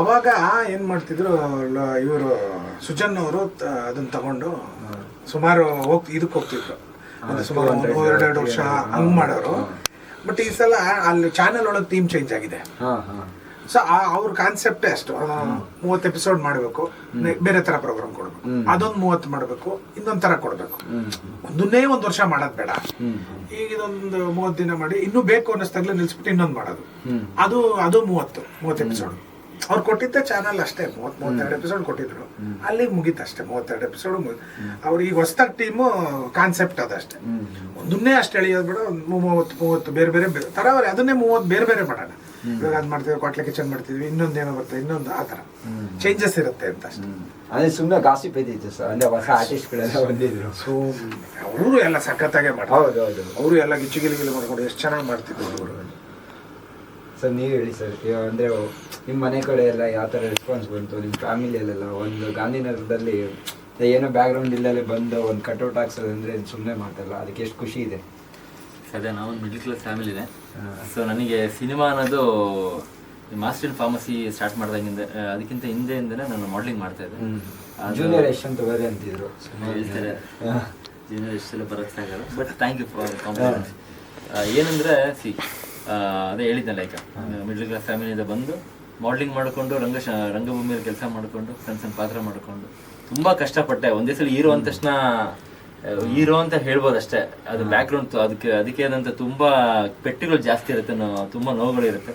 Speaker 1: ಅವಾಗ ಏನ್ ಮಾಡ್ತಿದ್ರು ಇವರು ಸುಜನ್ ಅವರು ಅದನ್ನ ತಗೊಂಡು ಸುಮಾರು ಹೋಗ್ ಇದಕ್ಕೆ ಹೋಗ್ತಿದ್ರು. ಸುಮಾರು ಒಂದು ಎರಡೆರಡು ವರ್ಷ ಹಂಗ್ ಮಾಡೋರು. ಬಟ್ ಈ ಸಲ ಅಲ್ಲಿ ಚಾನೆಲ್ ಒಳಗೆ ಟೀಮ್ ಚೇಂಜ್ ಆಗಿದೆ. ಸೊ ಅವ್ರ ಕಾನ್ಸೆಪ್ಟ್ ಅಷ್ಟು. ಮೂವತ್ತು ಎಪಿಸೋಡ್ ಮಾಡಬೇಕು. ಬೇರೆ ತರ ಪ್ರೋಗ್ರಾಮ್ ಕೊಡ್ಬೇಕು. ಅದೊಂದು ಮೂವತ್ತು ಮಾಡಬೇಕು. ಇನ್ನೊಂದ್ ತರ ಕೊಡ್ಬೇಕು. ಒಂದನ್ನೇ ಒಂದ್ ವರ್ಷ ಮಾಡೋದ್ ಬೇಡ. ಈಗ ಇದೊಂದು ಮೂವತ್ತು ದಿನ ಮಾಡಿ ಇನ್ನೂ ಬೇಕು ಅನ್ನಿಸ್ತಾಗ್ಲೇ ನಿಲ್ಸ್ಬಿಟ್ಟು ಇನ್ನೊಂದು ಮಾಡೋದು. ಅದು ಅದು ಮೂವತ್ತು ಮೂವತ್ತು ಎಪಿಸೋಡ್ ಅವ್ರು ಕೊಟ್ಟಿದ್ದ ಚಾನಲ್ ಅಷ್ಟೇ ಮೂವತ್ ಮೂವತ್ತೆರಡು ಎಪಿಸೋಡ್ ಕೊಟ್ಟಿದ್ರು. ಅಲ್ಲಿ ಮುಗೀತು ಅಷ್ಟೇ ಮೂವತ್ತೆರಡು ಎಪಿಸೋಡ್ ಅವ್ರು ಈಗ ಹೊಸ್ದಾಗ ಟೀಮು ಕಾನ್ಸೆಪ್ಟ್ ಅದಷ್ಟೇ ಒಂದನ್ನೇ ಅಷ್ಟು ಎಳೆಯೋದು ಬೇಡ ಒಂದು ಮೂವತ್ತು ಮೂವತ್ತು ಬೇರೆ ಬೇರೆ ಥರ ತರಾವರಿ ಅದನ್ನೇ ಮೂವತ್ತು ಬೇರೆ ಬೇರೆ ಮಾಡೋಣ. ಇವಾಗ ಅದ್ ಮಾಡ್ತೀವಿ ಕೊಟ್ಲೆ ಕಿಚನ್ ಮಾಡ್ತಿದ್ವಿ ಇನ್ನೊಂದು ಏನೋ ಬರ್ತದೆ ಇನ್ನೊಂದು ಆ ಥರ. ಚೇಂಜಸ್ ಇರುತ್ತೆ ಅಂತ ಅಷ್ಟೇ.
Speaker 3: ಅದೇ ಸುಮ್ಮನೆ ಗಾಸಿಪ್ ಇದ್ದಿತ್ತು ಸರ್ ಅಂದ್ರೆ ಹೊಸ ಆರ್ಟಿಸ್ಟ್ಗಳೆಲ್ಲ ಬಂದಿದ್ರು.
Speaker 1: ಸೊ ಅವರು ಎಲ್ಲ ಸಖತ್ತಾಗೆ ಮಾಡ್ತಾರೆ.
Speaker 3: ಹೌದು ಹೌದು.
Speaker 1: ಅವರು ಎಲ್ಲ ಗಿಚ್ಚು ಗಿಲಿಗಿಲಿ ಮಾಡ್ಕೊಂಡು ಎಷ್ಟು ಚೆನ್ನಾಗಿ ಮಾಡ್ತಿದ್ರು ಅವರು.
Speaker 3: ಸರ್ ನೀವು ಹೇಳಿ ಸರ್. ಅಂದರೆ ನಿಮ್ಮ ಮನೆ ಕಡೆ ಎಲ್ಲ ಯಾವ ಥರ ರೆಸ್ಪಾನ್ಸ್ ಬಂತು? ನಿಮ್ಮ ಫ್ಯಾಮಿಲಿಯಲ್ಲೆಲ್ಲ ಒಂದು ಗಾಂಧಿನಗರದಲ್ಲಿ ಏನೋ ಬ್ಯಾಕ್ಗ್ರೌಂಡ್ ಇಲ್ಲದೆ ಬಂದು ಒಂದು ಕಟ್ಔಟ್ ಅಂದರೆ ಸುಮ್ಮನೆ ಮಾತಲ್ಲ ಅದಕ್ಕೆ ಎಷ್ಟು ಖುಷಿ ಇದೆ.
Speaker 2: ಅದೇ ನಾವೊಂದು ಮಿಡ್ಲ್ ಕ್ಲಾಸ್ ಫ್ಯಾಮಿಲಿನೇ ಸೊ ನನಗೆ ಸಿನಿಮಾ ಅನ್ನೋದು ಮಾಸ್ಟರ್ ಇನ್ ಫಾರ್ಮಸಿ ಸ್ಟಾರ್ಟ್ ಮಾಡ್ದಾಗಿಂದ ಅದಕ್ಕಿಂತ ಹಿಂದೆ ಹಿಂದೆಯಿಂದನೇ ನಾನು ಮಾಡಲಿಂಗ್ ಮಾಡ್ತಾ ಇದ್ದೆ. ಜೂನಿಯರ್
Speaker 3: ಜೂನಿಯರ್ ಅಂತ ಬೇರೆ ಅಂತಿದ್ರು.
Speaker 2: ಹೇಳ್ತಾರೆ. ಜೂನಿಯರ್ ಎಷ್ಟೆಲ್ಲ ಬರೋಕ್ಕಾಗಲ್ಲ but thank you for compliment ಏನಂದ್ರೆ ಸಿ ಅದೇ ಹೇಳಿದ್ನಲ್ಲ ಲೈಕ್ ಮಿಡ್ಲ್ ಕ್ಲಾಸ್ ಫ್ಯಾಮಿಲಿಯಿಂದ ಬಂದು ಮಾಡ್ಲಿಂಗ್ ಮಾಡಿಕೊಂಡು ರಂಗ ರಂಗಭೂಮಿಯಲ್ಲಿ ಕೆಲಸ ಮಾಡಿಕೊಂಡು ಸಣ್ಣ ಸಣ್ಣ ಪಾತ್ರ ಮಾಡಿಕೊಂಡು ತುಂಬ ಕಷ್ಟಪಟ್ಟೆ. ಒಂದೇ ಸಲ ಹೀರೋ ಅಂದ ತಕ್ಷಣ ಹೀರೋ ಅಂತ ಹೇಳ್ಬೋದು ಅಷ್ಟೇ. ಅದು ಬ್ಯಾಕ್ಗ್ರೌಂಡ್ ಅದಕ್ಕೆ ಅದಕ್ಕೆ ಆದಂತ ತುಂಬಾ ಪೆಟ್ಟುಗಳು ಜಾಸ್ತಿ ಇರುತ್ತೆ ತುಂಬಾ ನೋವುಗಳಿರುತ್ತೆ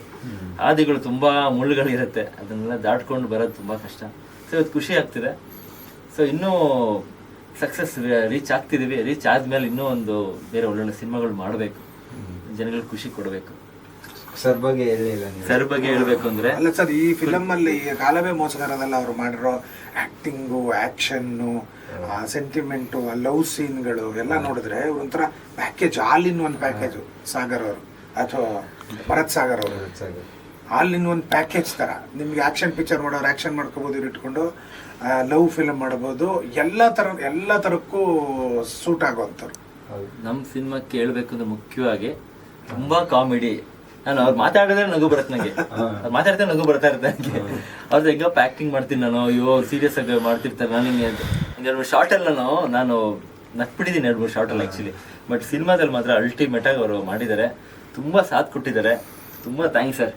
Speaker 2: ಹಾದಿಗಳು ತುಂಬಾ ಮುಳ್ಳುಗಳಿರುತ್ತೆ ಅದನ್ನೆಲ್ಲ ದಾಟ್ಕೊಂಡು ಬರೋದು ತುಂಬಾ ಕಷ್ಟ. ಸೊ ಇವತ್ತು ಖುಷಿ ಆಗ್ತಿದೆ. ಸೊ ಇನ್ನೂ ಸಕ್ಸಸ್ ರೀಚ್ ಆಗ್ತಿದೀವಿ. ರೀಚ್ ಆದ್ಮೇಲೆ ಇನ್ನೂ ಒಂದು ಬೇರೆ ಒಳ್ಳೊಳ್ಳೆ ಸಿನಿಮಾಗಳು ಮಾಡಬೇಕು. ಜನಗಳಿಗೆ ಖುಷಿ ಕೊಡಬೇಕು.
Speaker 3: ಸರ್ ಬಗ್ಗೆ ಹೇಳಿಲ್ಲ
Speaker 2: ಸರ್ ಬಗ್ಗೆ ಹೇಳ್ಬೇಕು ಅಂದ್ರೆ?
Speaker 1: ಅಲ್ಲ ಸರ್ ಈ ಫಿಲಮ್ ಅಲ್ಲಿ ಕಾಲವೇ ಮೋಸಗಾರದಲ್ಲ ಅವರು ಮಾಡಿರೋ ಆಕ್ಟಿಂಗು ಆಕ್ಷನ್ನು ಸೆಂಟಿಮೆಂಟು ಲವ್ ಸೀನ್ಗಳು ಎಲ್ಲ ನೋಡಿದ್ರೆ ಒಂಥರ package all in one package Sagar ಅವರು. ಅಥವಾ ಭರತ್ ಸಾಗರ್ ಅವರು.
Speaker 3: Sir
Speaker 1: all in one package ತರ. ನಿಮ್ಗೆ ಆಕ್ಷನ್ ಪಿಕ್ಚರ್ ಮಾಡೋರು ಆಕ್ಷನ್ ಮಾಡ್ಕೋಬಹುದು ಇವ್ರು ಇಟ್ಕೊಂಡು ಲವ್ ಫಿಲಮ್ ಮಾಡಬಹುದು ಎಲ್ಲ ತರ ಎಲ್ಲ ತರಕ್ಕೂ ಸೂಟ್ ಆಗುವಂಥವ್ರು.
Speaker 3: ಹೌದು.
Speaker 2: ನಮ್ಮ ಸಿನಿಮಾ ಕೇಳಬೇಕು ಅಂದ್ರೆ ಮುಖ್ಯವಾಗಿ ತುಂಬಾ ಕಾಮಿಡಿ ನಾನು ಅವ್ರು ಮಾತಾಡಿದ್ರೆ ನಗು ಬರುತ್ತೆ ನನಗೆ ಅವ್ರು ಮಾತಾಡ್ತಾರೆ ನಗು ಬರ್ತಾ ಇರುತ್ತೆ ನನಗೆ ಅವ್ರದ್ದು ಹೆಂಗಪ್ಪ ಪ್ಯಾಕಿಂಗ್ ಮಾಡ್ತೀನಿ ನಾನು ಅಯ್ಯೋ ಸೀರಿಯಸ್ ಆಗಿ ಮಾಡ್ತಿರ್ತಾರೆ ನಾನು ಹಿಂಗೆ ಅಂತ. ಎರಡು ಮೂರು ಶಾರ್ಟ್ ಅಲ್ಲಿ ನಾನು ನಾನು ನಕ್ಬಿಟ್ಟಿದ್ದೀನಿ ಎರಡು ಮೂರು ಶಾರ್ಟ್ ಅಲ್ಲಿ ಆಕ್ಚುಲಿ ಬಟ್ ಸಿನಿಮಾದಲ್ಲಿ ಮಾತ್ರ ಅಲ್ಟಿಮೇಟ್ ಆಗಿ ಅವರು ಮಾಡಿದ್ದಾರೆ. ತುಂಬಾ ಸಾಥ್ ಕೊಟ್ಟಿದ್ದಾರೆ. ತುಂಬಾ ಥ್ಯಾಂಕ್ಸ್ ಸರ್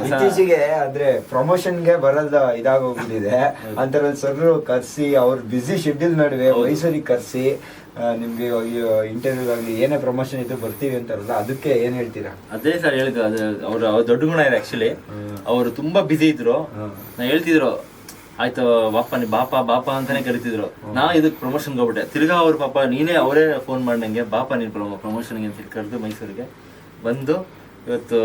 Speaker 3: ಇತ್ತೀಚೆಗೆ ಅಂದ್ರೆ ಪ್ರಮೋಷನ್ಗೆ ಬರಲ್ದ ಇದಾಗೋಗ್ಬಿಟ್ಟಿದೆ ಅಂತರಲ್ಲಿ ಸರ್ ಕರ್ಸಿ ಅವ್ರ ಬಿಸಿ ಶೆಡ್ಯೂಲ್ ನಡುವೆ ಮೈಸೂರಿಗೆ ಕರ್ಸಿ ನಿಮ್ಗೆ ಇಂಟರ್ವ್ಯೂ ಆಗಲಿ ಏನೇ ಪ್ರಮೋಷನ್ ಇದ್ದು ಬರ್ತೀವಿ ಅಂತಾರಲ್ಲ ಅದಕ್ಕೆ ಏನ್ ಹೇಳ್ತೀರಾ?
Speaker 2: ಅದೇ ಸರ್ ಹೇಳಿದ್ರು ಅದು ಅವ್ರ ಅವ್ರ ದೊಡ್ಡ ಗುಣ ಇದೆ ಆಕ್ಚುಲಿ ಅವರು ತುಂಬಾ ಬಿಸಿ ಇದ್ರು. ನಾ ಹೇಳ್ತಿದ್ರು ಆಯ್ತು ಬಾಪ ನೀ ಬಾಪ ಬಾಪ ಅಂತಾನೆ ಕರಿತಿದ್ರು. ನಾ ಇದಕ್ಕೆ ಪ್ರಮೋಷನ್ ಹೋಗ್ಬಿಟ್ಟೆ. ತಿರ್ಗಾ ಅವ್ರ ಪಾಪ ನೀನೇ ಅವರೇ ಫೋನ್ ಮಾಡ್ದಂಗೆ ಬಾಪ ನೀನ್ ಪ್ರಮೋಷನ್ಗೆ ಅಂತ ಕರೆದು ಮೈಸೂರಿಗೆ ಬಂದು ಇವತ್ತು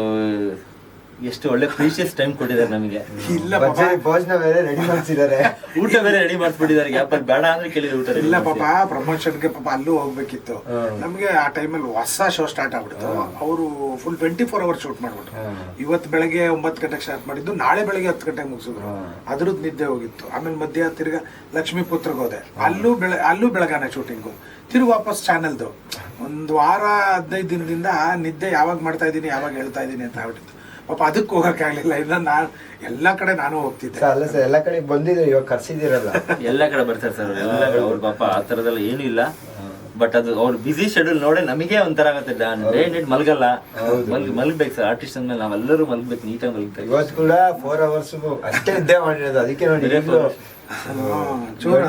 Speaker 2: ಎಷ್ಟು ಒಳ್ಳೆ ಪ್ರೀಶಿಯಸ್ ಟೈಮ್ ಕೊಟ್ಟಿದ್ದಾರೆ ನಮಗೆ.
Speaker 1: ಇಲ್ಲ
Speaker 3: ಭೋಜನ ಬೇರೆ ರೆಡಿ ಮಾಡ್ಸಿದ್ದಾರೆ.
Speaker 2: ಊಟ ಬೇರೆ ರೆಡಿ ಮಾಡಿಸ್ಬಿಟ್ಟಿದ್ದಾರೆ. ಯಾಪ ಬೇಡ ಅಂದ್ರೆ ಕೇಳಿದ್ರೆ ಊಟ
Speaker 1: ಇಲ್ಲ ಪಾಪ ಪ್ರಮೋಷನ್ಗೆ ಪಾಪ ಅಲ್ಲೂ ಹೋಗ್ಬೇಕಿತ್ತು. ನಮ್ಗೆ ಆ ಟೈಮಲ್ಲಿ ಹೊಸ ಶೋ ಸ್ಟಾರ್ಟ್ ಆಗ್ಬಿಡ್ತು. ಅವರು full twenty four hour shoot ಮಾಡ್ಬಿಟ್ರು ಇವತ್ತು ಬೆಳಗ್ಗೆ ಒಂಬತ್ತು ಗಂಟೆಗೆ ಸ್ಟಾರ್ಟ್ ಮಾಡಿದ್ದು ನಾಳೆ ಬೆಳಗ್ಗೆ ಹತ್ತು ಗಂಟೆಗೆ ಮುಗಿಸಿದ್ರು. ಅದ್ರದ್ದು ನಿದ್ದೆ ಹೋಗಿತ್ತು. ಆಮೇಲೆ ಮಧ್ಯ ತಿರ್ಗ ಲಕ್ಷ್ಮೀ ಪುತ್ರಗೆ ಹೋದೆ. ಅಲ್ಲೂ ಬೆಳ ಅಲ್ಲೂ ಬೆಳಗಾನೆ ಶೂಟಿಂಗು ತಿರುಗಿ ವಾಪಸ್ ಚಾನೆಲ್ದು ಒಂದು ವಾರ ಹದಿನೈದು ದಿನದಿಂದ ನಿದ್ದೆ ಯಾವಾಗ ಮಾಡ್ತಾ ಇದ್ದೀನಿ ಯಾವಾಗ ಹೇಳ್ತಾ ಇದ್ದೀನಿ ಅಂತ ಆಗ್ಬಿಟ್ಟಿತ್ತು. ಪಾಪ ಅದಕ್ಕೆ ಹೋಗಕ್ಕಾಗಲಿಲ್ಲ ಇಲ್ಲ ನಾನು ಎಲ್ಲಾ ಕಡೆ ನಾನು ಹೋಗ್ತಿದ್ದೆ.
Speaker 3: ಸರ್, ಅಲ್ಲ ಸರ್ ಎಲ್ಲ ಕಡೆ ಬಂದಿದ್ರು ಇವಾಗ ಕರ್ಸಿದಿರಲ್ಲ
Speaker 2: ಎಲ್ಲ ಕಡೆ ಬರ್ತಾರೆ ಸರ್ ಎಲ್ಲ ಕಡೆ. ಅವ್ರ ಪಾಪ ಆ ಥರದೆಲ್ಲ ಏನು ಇಲ್ಲ. ಬಟ್ ಅದು ಅವ್ರ ಬಿಸಿ ಶೆಡ್ಯೂಲ್ ನೋಡಿ ನಮಗೆ ಒಂಥರ ಆಗುತ್ತೆ. ಡೇ ನೈಟ್ ಮಲಗಲ್ಲ. ಮಲ್ಗಿ ಮಲ್ಗ್ಬೇಕು ಸರ್ ಆರ್ಟಿಸ್ಟ್ ಅಂದ್ಮೇಲೆ ನಾವೆಲ್ಲರೂ ಮಲಗ್ಬೇಕು ನೀಟಾಗಿ ಮಲಗ್ತೇವೆ
Speaker 3: ಇವತ್ತು ಕೂಡ ಫೋರ್ ಅವರ್ಸ್ ಅಷ್ಟೇ ಇದ್ದೇ ಮಾಡಿರೋದು. ಅದಕ್ಕೆ ನೋಡಿ
Speaker 1: ಚೂರು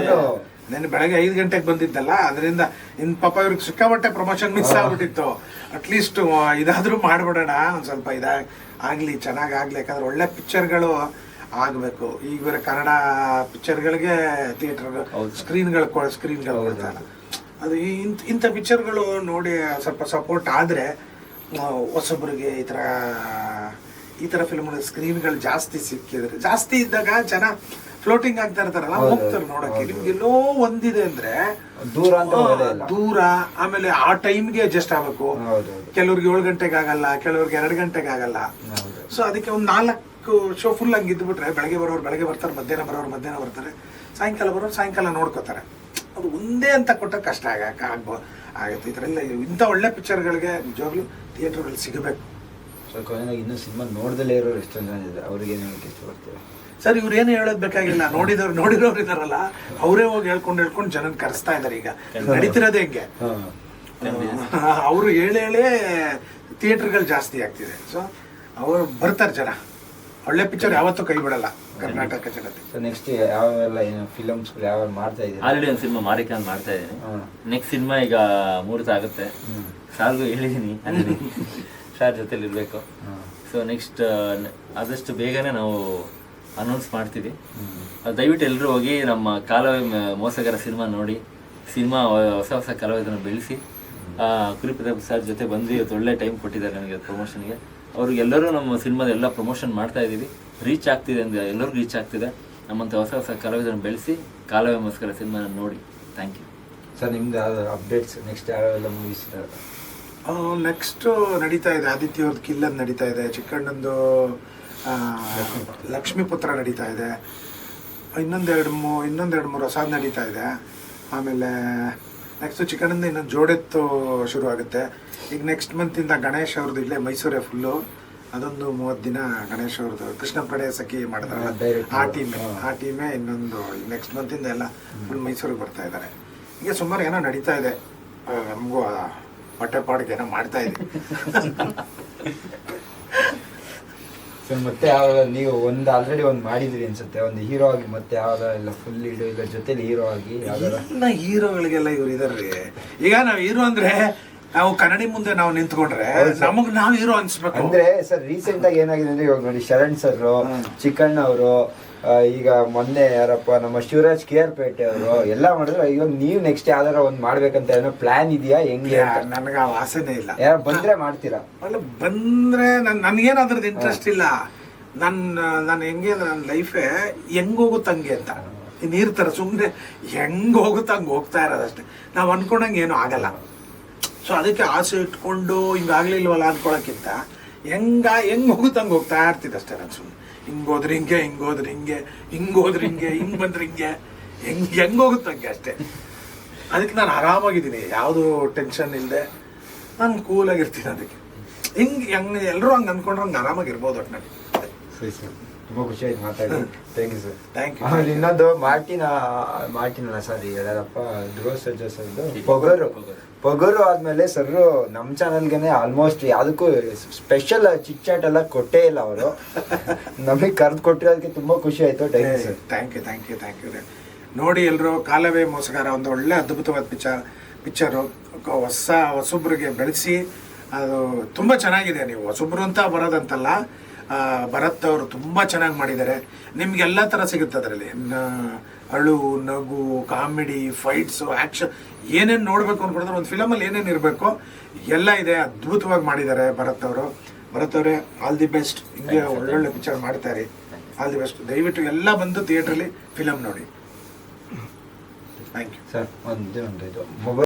Speaker 1: ನೆನ್ನೆ ಬೆಳಗ್ಗೆ ಐದು ಗಂಟೆಗೆ ಬಂದಿದ್ದಲ್ಲ ಅದರಿಂದ ಇನ್ ಪಾಪ ಇವ್ರಿಗೆ ಸಿಕ್ಕಾಪಟ್ಟೆ ಪ್ರಮೋಷನ್ ಮಿಸ್ ಆಗ್ಬಿಟ್ಟಿತ್ತು. ಅಟ್ಲೀಸ್ಟ್ ಇದಾದ್ರೂ ಮಾಡ್ಬಿಡೋಣ ಒಂದ್ ಸ್ವಲ್ಪ ಇದ ಆಗ್ಲಿ ಚೆನ್ನಾಗ್ ಆಗ್ಲಿ ಯಾಕಂದ್ರೆ ಒಳ್ಳೆ ಪಿಕ್ಚರ್ಗಳು ಆಗಬೇಕು. ಈಗ ಬೇರೆ ಕನ್ನಡ ಪಿಕ್ಚರ್ಗಳಿಗೆ ಥಿಯೇಟರ್ ಸ್ಕ್ರೀನ್ಗಳು ಸ್ಕ್ರೀನ್ಗಳು ಕೊಡ್ತಾರೆ. ಅದು ಈ- ಇಂಥ ಇಂಥ ಪಿಕ್ಚರ್ಗಳು ನೋಡಿ ಸ್ವಲ್ಪ ಸಪೋರ್ಟ್ ಆದ್ರೆ ಹೊಸೊಬ್ಬರಿಗೆ ಹೊಸಬ್ರಿಗೆ ಈ ಥರ ಈ ಥರ ಫಿಲ್ಮ್ಗಳು ಸ್ಕ್ರೀನ್ಗಳು ಜಾಸ್ತಿ ಸಿಕ್ಕಿದ್ರೆ ಜಾಸ್ತಿ ಇದ್ದಾಗ ಜನ ಫ್ಲೋಟಿಂಗ್ ಆಗ್ತಾ ಇರ್ತಾರಲ್ಲ ಹೋಗ್ತಾರೆ ನೋಡಕ್ಕೆ. ನಿಮ್ಗೆ ಎಲ್ಲೋ ಒಂದಿದೆ ಅಂದ್ರೆ
Speaker 3: ದೂರ
Speaker 1: ದೂರ ಆಮೇಲೆ ಆ ಟೈಮ್ಗೆ ಅಡ್ಜಸ್ಟ್ ಆಗ್ಬೇಕು. ಕೆಲವ್ರಿಗೆ ಏಳು ಗಂಟೆಗೆ ಆಗಲ್ಲ ಕೆಲವ್ರಿಗೆ ಎರಡು ಗಂಟೆಗೆ ಆಗಲ್ಲ. ಸೊ ಅದಕ್ಕೆ ಒಂದು ನಾಲ್ಕು ಶೋ ಫುಲ್ ಹಂಗೆ ಇದ್ಬಿಟ್ರೆ ಬೆಳಗ್ಗೆ ಬರೋರು ಬೆಳಗ್ಗೆ ಬರ್ತಾರೆ ಮಧ್ಯಾಹ್ನ ಬರೋರು ಮಧ್ಯಾಹ್ನ ಬರ್ತಾರೆ. ಸಾಯಂಕಾಲ ಬರೋರು ಸಾಯಂಕಾಲ ನೋಡ್ಕೋತಾರೆ. ಅದು ಒಂದೇ ಅಂತ ಕೊಟ್ಟ ಕಷ್ಟ ಆಗ ಆಗ್ಬೋ ಆಗುತ್ತೆ. ಇದರಲ್ಲ ಇಂಥ ಒಳ್ಳೆ ಪಿಕ್ಚರ್ಗಳಿಗೆ ನಿಜವಾಗ್ಲೂ ಥಿಯೇಟ್ರಲ್ಲಿ ಸಿಗಬೇಕು.
Speaker 3: ಸೊ ಇನ್ನೂ ಸಿನಿಮಾ ನೋಡ್ದಲೇ ಇರೋರು ಎಷ್ಟೊಂದು ಜನ ಇದೆ ಅವ್ರಿಗೆ ಇಷ್ಟಪಡ್ತೀರಾ?
Speaker 1: ಸರ್ ಇವ್ರು ಏನು ಹೇಳೋದ್ ಬೇಕಾಗಿಲ್ಲ ನೋಡಿದವ್ರು ನೋಡಿರೋರು ಇದಾರಲ್ಲ ಅವರೇ ಹೋಗಿ ಹೇಳ್ಕೊಂಡು ಹೇಳ್ಕೊಂಡು ಜನ ಕರೆಸ್ತಾ ಇದಾರೆ ಈಗ. ನಡೀತಿರೋದೇ ಹೆಂಗೆ? ಅವರು ಹೇಳಿ ಹೇಳೇ ಥಿಯೇಟರ್ಗಳು ಜಾಸ್ತಿ ಆಗ್ತಿದೆ. ಸೊ ಅವರು ಬರ್ತಾರೆ ಜನ. ಒಳ್ಳೆ ಪಿಕ್ಚರ್ ಯಾವತ್ತೂ ಕೈ ಬಿಡಲ್ಲ ಕರ್ನಾಟಕ ಜನತೆ
Speaker 3: ಸೊ ನೆಕ್ಸ್ಟ್ ಯಾವೆಲ್ಲ ಏನು ಫಿಲಮ್ಸ್ಗಳು ಯಾವ ಮಾಡ್ತಾ ಇದ್ದೀನಿ
Speaker 2: ಆಲ್ರೆಡಿ ಒಂದು ಸಿನಿಮಾ ಮಾರಿಕಾನ್ ಮಾಡ್ತಾ ಇದ್ದೀನಿ. ನೆಕ್ಸ್ಟ್ ಸಿನಿಮಾ ಈಗ ಮುಹೂರ್ತ ಆಗುತ್ತೆ. ಸಾರ್ಗೂ ಹೇಳಿದ್ದೀನಿ ಸಾರ್ ಜೊತೆಲಿ ಇರಬೇಕು. ಸೊ ನೆಕ್ಸ್ಟ್ ಆದಷ್ಟು ಬೇಗನೆ ನಾವು ಅನೌನ್ಸ್ ಮಾಡ್ತೀವಿ. ದಯವಿಟ್ಟು ಎಲ್ಲರೂ ಹೋಗಿ ನಮ್ಮ ಕಾಲವೇ ಮೋಸಗರ ಸಿನಿಮಾ ನೋಡಿ ಸಿನಿಮಾ ಹೊಸ ಹೊಸ ಕಲಾವಿದರನ್ನು ಬೆಳೆಸಿ. ಕುರಿಪ್ರತಾಪ್ ಸರ್ ಜೊತೆ ಬಂದು ಇವತ್ತು ಒಳ್ಳೆ ಟೈಮ್ ಕೊಟ್ಟಿದ್ದಾರೆ ನನಗೆ ಪ್ರಮೋಷನ್ಗೆ ಅವ್ರಿಗೆಲ್ಲರೂ ನಮ್ಮ ಸಿನಿಮಾದ ಎಲ್ಲ ಪ್ರಮೋಷನ್ ಮಾಡ್ತಾ ಇದ್ದೀವಿ. ರೀಚ್ ಆಗ್ತಿದೆ ಅಂದ್ರೆ ಎಲ್ಲರಿಗೂ ರೀಚ್ ಆಗ್ತಿದೆ. ನಮ್ಮಂಥ ಹೊಸ ಹೊಸ ಕಲಾವಿದರನ್ನು ಬೆಳೆಸಿ ಕಾಲವೇ ಮೋಸಗರ ಸಿನಿಮಾನ ನೋಡಿ. ಥ್ಯಾಂಕ್ ಯು
Speaker 3: ಸರ್ ನಿಮ್ದು ಅಪ್ಡೇಟ್ಸ್ ನೆಕ್ಸ್ಟ್ ಯಾವೆಲ್ಲ ಮೂವೀಸ್ ನೆಕ್ಸ್ಟು
Speaker 1: ನೆಕ್ಸ್ಟ್ ನಡೀತಾ ಇದೆ. ಆದಿತ್ಯ ಅವ್ರದ್ದು ಕಿಲ್ಲದ್ ನಡೀತಾ ಇದೆ. ಚಿಕ್ಕಣ್ಣಂದು ಲಕ್ಷ್ಮೀಪುತ್ರ ನಡೀತಾ ಇದೆ. ಇನ್ನೊಂದೆರಡು ಮೂ ಇನ್ನೊಂದೆರಡು ಮೂರು ಹೊಸದು ನಡೀತಾ ಇದೆ. ಆಮೇಲೆ ನೆಕ್ಸ್ಟ್ ಚಿಕನಿಂದ ಇನ್ನೊಂದು ಜೋಡೆತ್ತು ಶುರು ಆಗುತ್ತೆ. ಈಗ ನೆಕ್ಸ್ಟ್ ಮಂತಿಂದ ಗಣೇಶ್ ಅವ್ರದ್ದು ಇಲ್ಲೇ ಮೈಸೂರೇ ಫುಲ್ಲು ಅದೊಂದು ಮೂವತ್ತು ದಿನ ಗಣೇಶ್ ಅವ್ರದ್ದು ಕೃಷ್ಣ ಕಡೆ ಸಖಿ ಮಾಡಿದ್ರಲ್ಲ ಆ ಟೀಮ್ ಆ ಟೀಮೇ ಇನ್ನೊಂದು ನೆಕ್ಸ್ಟ್ ಮಂತಿಂದ ಎಲ್ಲ ಫುಲ್ ಮೈಸೂರಿಗೆ ಬರ್ತಾ ಇದ್ದಾರೆ ಹೀಗೆ ಸುಮಾರು ಏನೋ ನಡೀತಾ ಇದೆ. ನಮಗೂ ಹೊಟ್ಟೆ ಪಾಡಿಗೆ ಏನೋ ಮಾಡ್ತಾ ಇದೆ
Speaker 3: ಸರ್ ಮತ್ತೆ ಯಾವಾಗ ನೀವು ಒಂದು ಆಲ್ರೆಡಿ ಒಂದು ಮಾಡಿದ್ರಿ ಅನ್ಸುತ್ತೆ. ಒಂದು ಹೀರೋ ಆಗಿ ಮತ್ತೆ ಯಾವ್ದಾರ ಇಲ್ಲ ಫುಲ್ ಇಡು ಇಲ್ಲ ಜೊತೆಲಿ ಹೀರೋ ಆಗಿ ಯಾವ್ದಾರ?
Speaker 1: ಇನ್ನ ಹೀರೋಗಳಿಗೆಲ್ಲ ಇವ್ರು ಇದಾರ್ರಿ ಈಗ ನಾವು ಹೀರೋ ಅಂದ್ರೆ ನಾವು ಕನ್ನಡಿ ಮುಂದೆ ನಾವು ನಿಂತ್ಕೊಂಡ್ರೆ ನಮಗ್ ನಾವು ಹೀರೋ ಅನ್ಸ್ಬೇಕು.
Speaker 3: ಅಂದ್ರೆ ಸರ್ ರೀಸೆಂಟ್ ಆಗಿ ಏನಾಗಿದೆ ಅಂದ್ರೆ ಇವಾಗ ನೋಡಿ ಶರಣ್ ಸರ್ ಚಿಕ್ಕಣ್ಣ ಅವರು ಈಗ ಮೊನ್ನೆ ಯಾರಪ್ಪ ನಮ್ಮ ಶಿವರಾಜ್ ಕೆ ಆರ್ ಪೇಟೆ ಅವರು ಎಲ್ಲ ಮಾಡಿದ್ರು ಇವಾಗ ನೀವು ನೆಕ್ಸ್ಟ್ ಯಾವ್ದಾರ ಒಂದ್ ಮಾಡ್ಬೇಕಂತ ಏನೋ ಪ್ಲಾನ್ ಇದೆಯಾ ಹೆಂಗೆ
Speaker 1: ನನಗೆ ಆ ವಾಸನೆ ಇಲ್ಲ.
Speaker 3: ಯಾರು ಬಂದ್ರೆ ಮಾಡ್ತೀರಾ?
Speaker 1: ಅಲ್ಲ ಬಂದ್ರೆ ನನ್ ನನ್ಗೇನು ಅದ್ರದ್ದು ಇಂಟ್ರೆಸ್ಟ್ ಇಲ್ಲ. ನನ್ನ ನಾನು ಹೆಂಗೆ ಅಂದ್ರೆ ನನ್ನ ಲೈಫೇ ಹೆಂಗ್ ಹೋಗುತ್ತೆ ಹಂಗೆ ಅಂತ. ಈ ನೀರ್ ತರ ಸುಮ್ಮನೆ ಹೆಂಗ್ ಹೋಗುತ್ತೆ ಹಂಗೆ ಹೋಗ್ತಾ ಇರೋದಷ್ಟೇ. ನಾವು ಅನ್ಕೊಂಡಂಗೆ ಏನೂ ಆಗಲ್ಲ. ಸೊ ಅದಕ್ಕೆ ಆಸೆ ಇಟ್ಕೊಂಡು ಹಿಂಗಾಗ್ಲಿಲ್ವಲ್ಲ ಅನ್ಕೊಳಕ್ಕಿಂತ ಹೆಂಗ ಹೆಂಗ್ ಹೋಗುತ್ತೆ ಹಂಗೆ ಹೋಗ್ತಾ ಇರ್ತಿದ್ದೆ ಅಷ್ಟೇ ನಾನು ಸುಮ್ಮನೆ ಹಿಂಗ್ ಹೋದ್ರೆ ಹಿಂಗೆ ಹಿಂಗ್ ಹೋದ್ರೆ ಹಿಂಗೆ ಹಿಂಗ್ ಹೋದ್ರ ಹಿಂಗೆ ಹಿಂಗ್ ಬಂದ್ರೆ ಹಿಂಗೆ. ಹೆಂಗ್ ಹೆಂಗ್ ಹೋಗುತ್ತೆ ಹಂಗೆ ಅಷ್ಟೇ. ಅದಕ್ಕೆ ನಾನು ಆರಾಮಾಗಿದ್ದೀನಿ ಯಾವುದು ಟೆನ್ಷನ್ ಇಲ್ಲದೆ ನಾನು ಕೂಲಾಗಿರ್ತೀನಿ ಅದಕ್ಕೆ. ಹಿಂಗ್ ಹೆಂಗ್ ಎಲ್ಲರೂ ಹಂಗ ಅನ್ಕೊಂಡ್ರೆ ಹಂಗೆ ಆರಾಮಾಗಿರ್ಬೋದು ಒಟ್ಟಿನಲ್ಲಿ
Speaker 3: ಸರಿ ಸರ್ ತುಂಬಾ ಖುಷಿ ಆಯ್ತು ಮಾತಾಡಿ. Thank you sir
Speaker 1: thank you
Speaker 3: ಆಮೇಲೆ ಇನ್ನೊಂದು ಮಾರ್ಟಿನ ಮಾರ್ಟಿನ ಸಾರಿ ಯಾರಪ್ಪ ಧ್ರುವ ಸರ್ಜಸ್ ಅದು ಪೊಗರು. ಪೊಗರು ಆದ್ಮೇಲೆ ಸರ್ ನಮ್ಮ ಚಾನಲ್ಗೆ ಆಲ್ಮೋಸ್ಟ್ ಯಾವುದಕ್ಕೂ ಸ್ಪೆಷಲ್ ಚಿಟ್ ಚಾಟ್ ಎಲ್ಲ ಕೊಟ್ಟೇ ಇಲ್ಲ ಅವರು. ನಮಗೆ ಕರೆದು ಕೊಟ್ಟಿರೋದಕ್ಕೆ ತುಂಬಾ ಖುಷಿ ಆಯ್ತು thank you
Speaker 1: thank you thank you ನೋಡಿ ಎಲ್ಲರೂ ಕಾಲವೇ ಮೋಸಗಾರ, ಒಂದು ಒಳ್ಳೆ ಅದ್ಭುತವಾದ ಪಿಕ್ಚರ್ ಪಿಕ್ಚರು ಹೊಸ ಹೊಸೊಬ್ರಿಗೆ ಬೆಳೆಸಿ, ಅದು ತುಂಬ ಚೆನ್ನಾಗಿದೆ. ನೀವು ಹೊಸೊಬ್ರು ಅಂತ ಬರೋದಂತಲ್ಲ ಭರತ್ ಅವರು ತುಂಬ ಚೆನ್ನಾಗಿ ಮಾಡಿದ್ದಾರೆ. ನಿಮ್ಗೆ ಎಲ್ಲ ಥರ ಸಿಗುತ್ತೆ ಅದರಲ್ಲಿ. ಅಳು, ನಗು, ಕಾಮಿಡಿ ಫೈಟ್ಸು ಆ್ಯಕ್ಷನ್ ಏನೇನು ನೋಡಬೇಕು ಅನ್ಕೊಂಡ್ರೆ ಒಂದು ಫಿಲಮಲ್ಲಿ ಏನೇನು ಇರಬೇಕು ಎಲ್ಲ ಇದೆ ಅದ್ಭುತವಾಗಿ ಮಾಡಿದ್ದಾರೆ ಭರತ್ ಅವರು. ಭರತ್ ಅವರೇ ಆಲ್ ದಿ ಬೆಸ್ಟ್ ಹಿಂಗೆ ಒಳ್ಳೊಳ್ಳೆ ಪಿಕ್ಚರ್ ಮಾಡ್ತಾರೆ. ಆಲ್ ದಿ ಬೆಸ್ಟ್ ದಯವಿಟ್ಟು ಎಲ್ಲ ಬಂದು ಥಿಯೇಟ್ರಲ್ಲಿ ಫಿಲಮ್ ನೋಡಿ. ಥ್ಯಾಂಕ್ ಯು
Speaker 3: ಸರ್ ಒಂದು ಒಂದು ಇದು. ಮೊಬೈಲ್